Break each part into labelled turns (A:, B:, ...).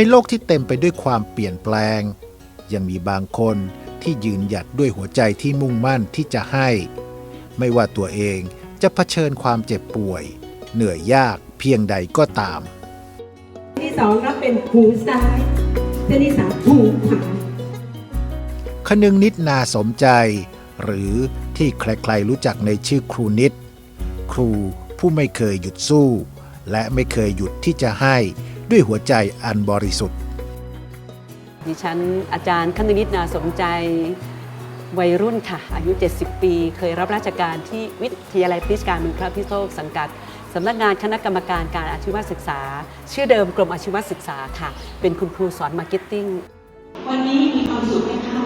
A: ในโลกที่เต็มไปด้วยความเปลี่ยนแปลง ยังมีบางคนที่ยืนหยัดด้วยหัวใจที่มุ่งมั่นที่จะให้ ไม่ว่าตัวเองจะเผชิญความเจ็บป่วย เหนื่อยยากเพียงใดก็ตาม
B: ที่สองรับเป็นหูซ้ายเส้นที่สามหูขวา
A: คนึงนิดนาสมใจ หรือที่ใครๆรู้จักในชื่อครูนิด ครูผู้ไม่เคยหยุดสู้ และไม่เคยหยุดที่จะให้ ด้วยหัวใจอันบริสุทธิ์
C: ดิฉันอาจารย์คณินิตนาสมใจวัยรุ่นค่ะ อายุ 70 ปี เคยรับราชการที่วิทยาลัยพฤติการเมืองพระพิโซกสังกัดสำนักงานคณะกรรมการการอาชีวศึกษา ชื่อเดิมกรมอาชีวศึกษาค่ะ เป็นคุณครูสอนมาร์เก็ตติ้ง
B: วันนี้มีความสุขไหมคะ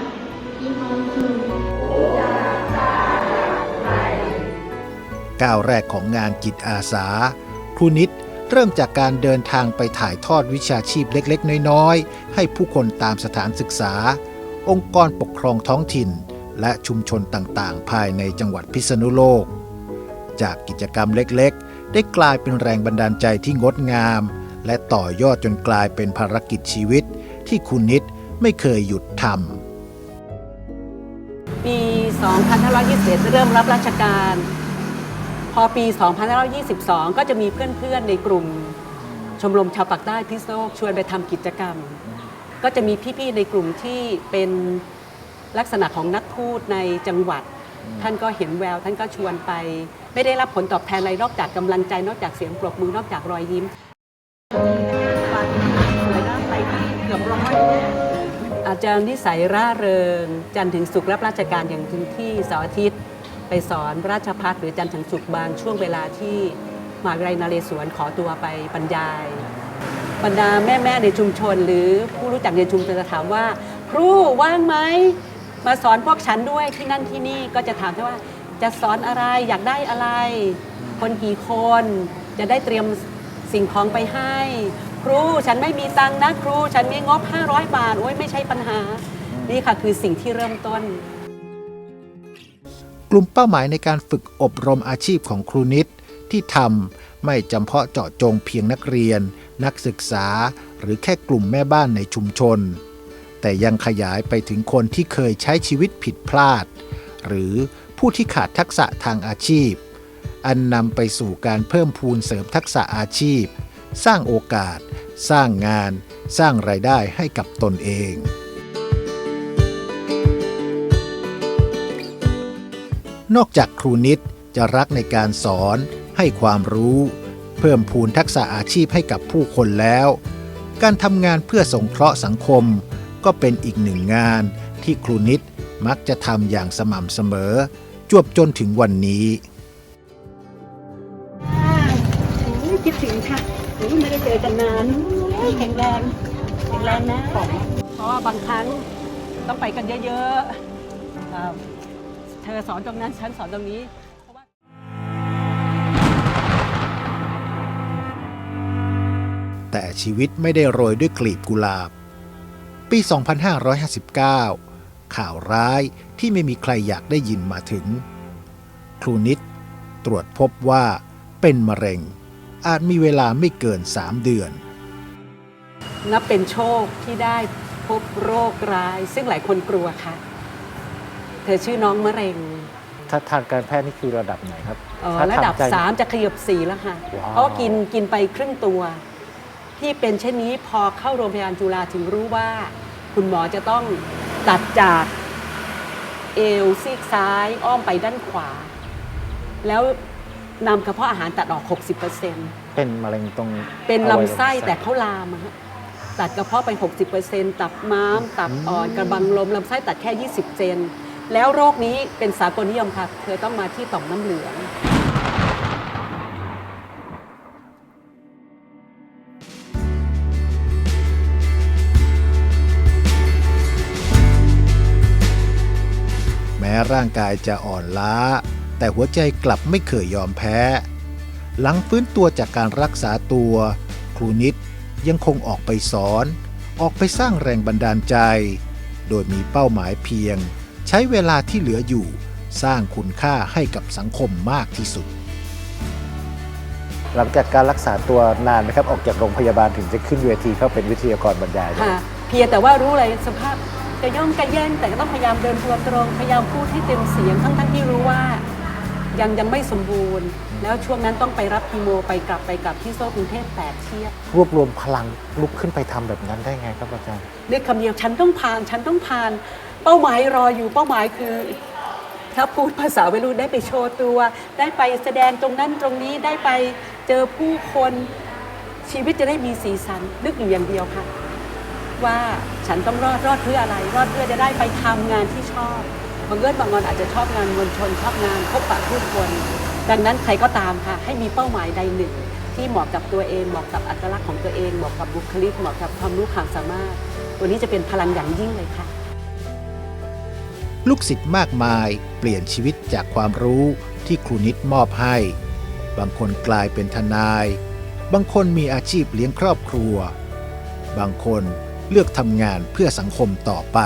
A: ก้าวแรกของงานจิตอาสา ครูนิด เริ่มจากการเดินทางไปถ่ายทอดวิชาชีพเล็กๆ น้อยๆ ให้ผู้คนตามสถานศึกษา องค์กรปกครองท้องถิ่น และชุมชนต่างๆ ภายในจังหวัดพิษณุโลก จากกิจกรรมเล็กๆ ได้กลายเป็นแรงบันดาลใจที่งดงาม และต่อยอดจนกลายเป็นภารกิจชีวิต ที่คุณนิดไม่เคยหยุดทำ
C: ปี 2521 เริ่มรับราชการ พอปี 2522 ก็จะมีเพื่อนๆในกลุ่ม ชมรมชาวปากใต้พิษณุโลกชวนไปทำกิจกรรม ก็จะมีพี่ๆในกลุ่มที่เป็นลักษณะของนักพูดในจังหวัด ท่านก็เห็นแวว ท่านก็ชวนไป ไม่ได้รับผลตอบแทนอะไรนอกจากกำลังใจนอกจากเสียงปรบมือนอกจากรอยยิ้มอาจารย์นิสัยร่าเริง จันทร์ถึงศุกร์รับราชการอย่างเต็มที่เสาร์อาทิตย์ ไปสอนราชพัฒหรือจันทร์ถึงศุกร์บางช่วงเวลาที่มหาวิทยาลัยนเรศวรขอตัวไปบรรยาย บรรดาแม่ๆในชุมชน หรือผู้รู้จักในชุมชนจะถามว่า ครูว่างไหมมาสอนพวกฉันด้วยที่นั่นที่นี่ก็จะถามว่าจะสอนอะไรอยากได้อะไร คนกี่คนจะได้เตรียมสิ่งของไปให้ ครูฉันไม่มีตังค์นะครู ฉันมีงบ 500 บาทโอ้ยไม่ใช่ปัญหา นี่ค่ะคือสิ่งที่เริ่มต้น
A: กลุ่มเป้าหมายในการฝึกอบรมอาชีพของครูนิดที่ทำไม่จำเพาะเจาะจงเพียงนักเรียน นักศึกษา หรือแค่กลุ่มแม่บ้านในชุมชน แต่ยังขยายไปถึงคนที่เคยใช้ชีวิตผิดพลาด หรือผู้ที่ขาดทักษะทางอาชีพ อันนำไปสู่การเพิ่มพูนเสริมทักษะอาชีพ สร้างโอกาส สร้างงาน สร้างรายได้ให้กับตนเอง นอกจากครูนิดจะรักในการสอน ให้ความรู้ เพิ่มพูนทักษะอาชีพให้กับผู้คนแล้ว การทำงานเพื่อสงเคราะห์สังคม ก็เป็นอีกหนึ่งงานที่ครูนิดมักจะทำอย่างสม่ำเสมอ จวบจนถึงวันนี้
C: คิดถึงค่ะไม่ได้เจอกันนานแข็งแรงแข็งแรงนะเพราะว่าบางครั้งต้องไปกันเยอะๆ เธอสอนตรงนั้นฉันสอนตรงนี้
A: แต่ชีวิตไม่ได้โรยด้วยกลีบกุหลาบ ปี 2559 ข่าวร้ายที่ไม่มีใครอยากได้ยินมาถึง ครูนิดตรวจพบว่าเป็นมะเร็ง อาจมีเวลาไม่เกิน 3 เดือน
C: นับเป็นโชคที่ได้พบโรคร้าย ซึ่งหลายคนกลัวค่ะ เธอชื่อน้องมะเร็ง
D: ถ้าทางการแพทย์นี่คือระดับไหนครับ
C: เอ่อ
D: ถ้า
C: ระดับ
D: ทงใจ
C: 3 จะขยับ4แล้วค่ะ
D: ว้าว
C: เพราะว่ากินกินไปครึ่งตัว ที่เป็นเช่นนี้พอเข้าโรงพยาบาลจุฬาถึงรู้ว่า คุณหมอจะต้องตัดจากเอวซีกซ้ายอ้อมไปด้านขวา แล้วนำกระเพาะอาหารตัดออก 60%
D: เป็นมะเร็งตรง
C: เป็น
D: อวัยวะ
C: ลำไส้แต่เขาลามอะฮะตัดกระเพาะไป 60%ตับม้าม ตับอ่อนกระบังลมลำไส้ตัดแค่ 20 เซน แล้วโรคนี้เป็นสากลนิยมค่ะ เธอต้องมาที่ต่อมน้ำเหลือง
A: แม้ร่างกายจะอ่อนล้า แต่หัวใจกลับไม่เคยยอมแพ้ หลังฟื้นตัวจากการรักษาตัว ครูนิดยังคงออกไปสอน ออกไปสร้างแรงบันดาลใจ โดยมีเป้าหมายเพียง ใช้เวลาที่เหลืออยู่ สร้างคุณค่าให้กับสังคมมากที่สุด
D: หลังจากการรักษาตัวนานไหมครับ ออกจากโรงพยาบาลถึงจะขึ้นเวทีเข้าเป็นวิทยากรบรรยายเนี่ย
C: ค่ะเพียงแต่ว่ารู้เลยสภาพกระย่องกระแย่งแต่ก็ต้องพยายามเดินตัวตรงพยายามพูดให้เต็มเสียงทั้งทั้งๆที่รู้ว่า ยังยังไม่สมบูรณ์ แล้วช่วงนั้นต้องไปรับคีโมไปกลับไปกลับที่โซ่กรุงเทพแปดเที่ยว
D: รวบรวมพลังลุกขึ้นไปทำแบบนั้นได้ไงครับอาจารย์
C: นึกคำเดียวฉันต้องผ่านฉันต้องผ่าน เป้าหมายรออยู่เป้าหมายคือ ถ้าพูดภาษาวัยรุ่นได้ไปโชว์ตัว ได้ไปแสดงตรงนั้นตรงนี้ได้ไปเจอผู้คนชีวิตจะได้มีสีสันนึกอยู่อย่างเดียวค่ะ ว่าฉันต้องรอดรอดเพื่ออะไร รอดเพื่อจะได้ไปทำงานที่ชอบบางเอิญบางงอนอาจจะชอบงานมวลชนชอบงานพบปะผู้คน ดังนั้นใครก็ตามค่ะ ให้มีเป้าหมายใดหนึ่ง ที่เหมาะกับตัวเองเหมาะกับอัตลักษณ์ของตัวเองเหมาะกับบุคลิกเหมาะกับความรู้ความสามารถ ตัวนี้จะเป็นพลังอย่างยิ่งเลยค่ะ
A: ลูกศิษย์มากมายเปลี่ยนชีวิตจากความรู้ที่ครูนิดมอบให้ บางคนกลายเป็นทนาย บางคนมีอาชีพเลี้ยงครอบครัว บางคนเลือกทำงานเพื่อสังคมต่อไป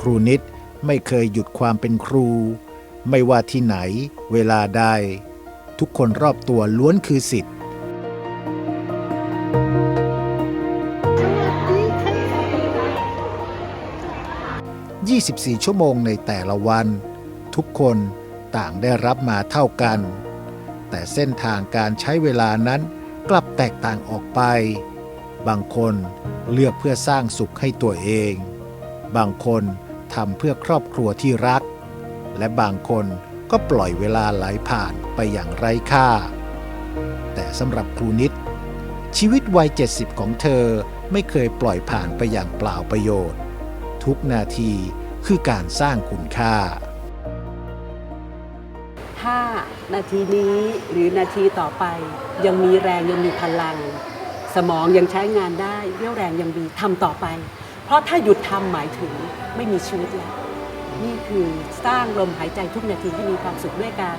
A: ครูนิดไม่เคยหยุดความเป็นครู ไม่ว่าที่ไหน เวลาใด ทุกคนรอบตัวล้วนคือสิทธิ์ 24 ชั่วโมงในแต่ละวัน ทุกคนต่างได้รับมาเท่ากัน แต่เส้นทางการใช้เวลานั้นกลับแตกต่างออกไป บางคนเลือกเพื่อสร้างสุขให้ตัวเอง บางคนทำเพื่อครอบครัวที่รัก และบางคนก็ปล่อยเวลาไหลผ่านไปอย่างไร้ค่า แต่สำหรับครูนิด ชีวิตวัย 70 ของเธอไม่เคยปล่อยผ่านไปอย่างเปล่าประโยชน์ ทุกนาที คือการสร้างคุณค่า
C: ถ้านาทีนี้หรือนาทีต่อไป ยังมีแรงยังมีพลัง สมองยังใช้งานได้เรี่ยวแรงยังมีทำต่อไป เพราะถ้าหยุดทำหมายถึงไม่มีชีวิตแล้วนี่คือสร้างลมหายใจทุกนาทีให้มีความสุขด้วยการ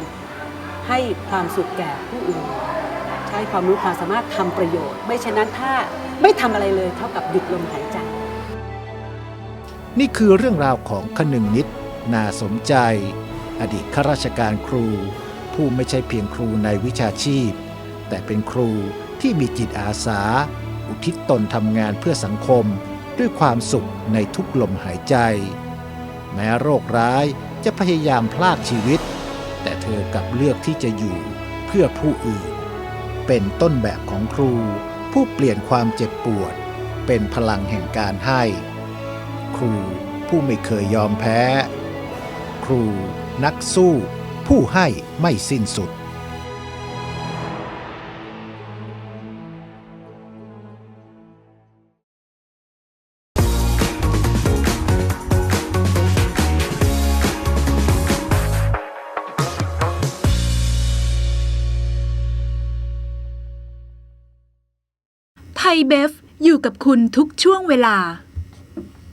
C: ให้ความสุขแก่ผู้อื่น ใช้ความรู้ความสามารถทำประโยชน์ ไม่เช่นนั้นถ้าไม่ทำอะไรเลยเท่ากับหยุดลมหายใจ
A: นี่คือเรื่องราวของคนึงนิด นาสมใจ อดีตข้าราชการครู ผู้ไม่ใช่เพียงครูในวิชาชีพ แต่เป็นครูที่มีจิตอาสา อุทิศตนทำงานเพื่อสังคมด้วยความสุขในทุกลมหายใจ แม้โรคร้ายจะพยายามพลากชีวิต แต่เธอกลับเลือกที่จะอยู่เพื่อผู้อื่น เป็นต้นแบบของครู ผู้เปลี่ยนความเจ็บปวด เป็นพลังแห่งการให้ ครูผู้ไม่เคยยอมแพ้ ครูนักสู้ ผู้ให้ไม่สิ้นสุด
E: ไทยเบฟอยู่กับคุณทุกช่วงเวลา